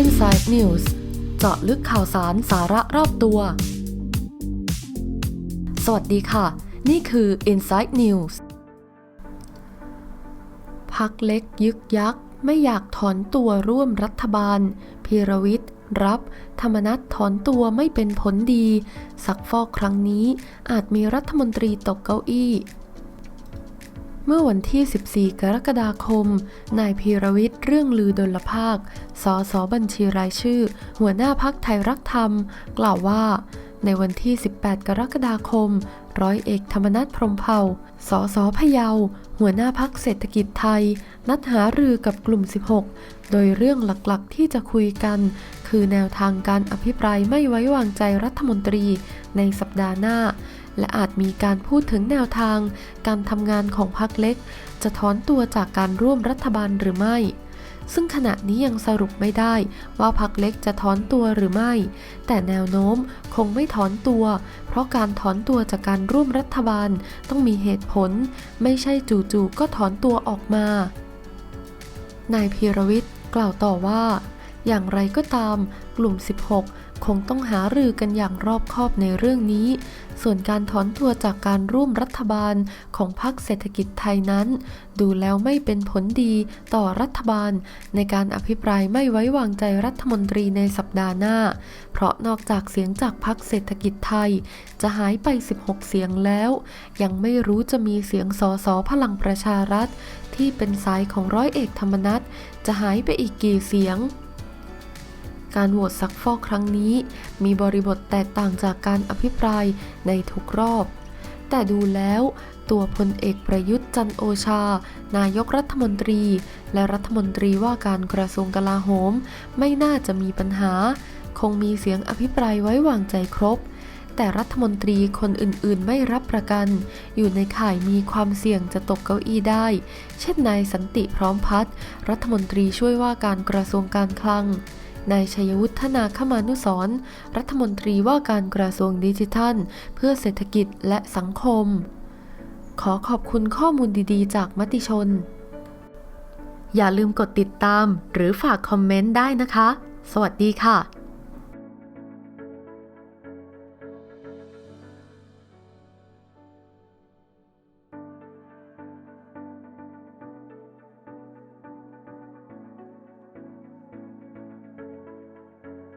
Inside News เจาะลึกข่าวสารสาระรอบตัว สวัสดีค่ะ นี่คือ Inside News พักเล็กยึกยักไม่อยากถอนตัวร่วมรัฐบาล พีรวิทย์รับ ธรรมนัตถอนตัวไม่เป็นผลดี สักฟอกครั้งนี้อาจมีรัฐมนตรีตกเก้าอี้ เมื่อวันที่ 14 กรกฎาคม นายพีรวิทย์เรื่องลือดลภาค สสบัญชีรายชื่อ หัวหน้าพักไทยรักธรรม กล่าวว่า ในวันที่ 18 กรกฎาคม ร้อยเอกธรรมนัฐพรมเผ่า สสพะเยา หัวหน้าพักเศรษฐกิจไทย นัดหารือกับกลุ่ม 16 โดยเรื่องหลักๆ ที่จะคุยกัน คือแนวทางการอภิปรายไม่ไว้วางใจรัฐมนตรีในสัปดาห์หน้า และอาจมีการพูดถึงแนวทาง การทำงานของพรรคเล็ก จะถอนตัวจากการร่วมรัฐบาลหรือไม่ ซึ่งขณะนี้ยังสรุปไม่ได้ว่าพรรคเล็กจะถอนตัวหรือไม่ แต่แนวโน้มคงไม่ถอนตัว เพราะการถอนตัวจากการร่วมรัฐบาลต้องมีเหตุผล ไม่ใช่จู่ๆก็ถอนตัวออกมา นายพีรวิทย์กล่าวต่อว่า อย่างไรก็ตาม กลุ่ม 16 คงต้องหารือกันอย่างรอบคอบในเรื่องนี้ ส่วนการถอนตัวจากการร่วมรัฐบาลของพรรคเศรษฐกิจไทยนั้น ดูแล้วไม่เป็นผลดีต่อรัฐบาล ในการอภิปรายไม่ไว้วางใจรัฐมนตรีในสัปดาห์หน้า เพราะนอกจากเสียงจากพรรคเศรษฐกิจไทย จะหายไป 16 เสียงแล้ว ยังไม่รู้จะมีเสียงสอสอพลังประชารัฐ ที่เป็นสายของร้อยเอกธรรมนัฐจะหายไปอีกกี่เสียง การโหวตซักฟอกครั้งนี้ มีบริบทแตกต่างจากการอภิปรายในทุกรอบ แต่ดูแล้วตัวพลเอกประยุทธ์จันโอชา นายกรัฐมนตรี และรัฐมนตรีว่าการกระทรวงกลาโหม ไม่น่าจะมีปัญหา คงมีเสียงอภิปรายไว้วางใจครบ แต่รัฐมนตรีคนอื่นๆไม่รับประกัน อยู่ในข่ายมีความเสี่ยงจะตกเก้าอี้ได้ เช่นนายสันติพร้อมพัฒน์รัฐมนตรีช่วยว่าการกระทรวงการคลัง นายชัยวุฒนาคมานุสรรัฐมนตรีว่าการกระทรวงดิจิทัล เพื่อเศรษฐกิจและสังคม ขอขอบคุณข้อมูลดีๆ จากมติชน อย่าลืมกดติดตามหรือฝากคอมเมนต์ได้นะคะ สวัสดีค่ะ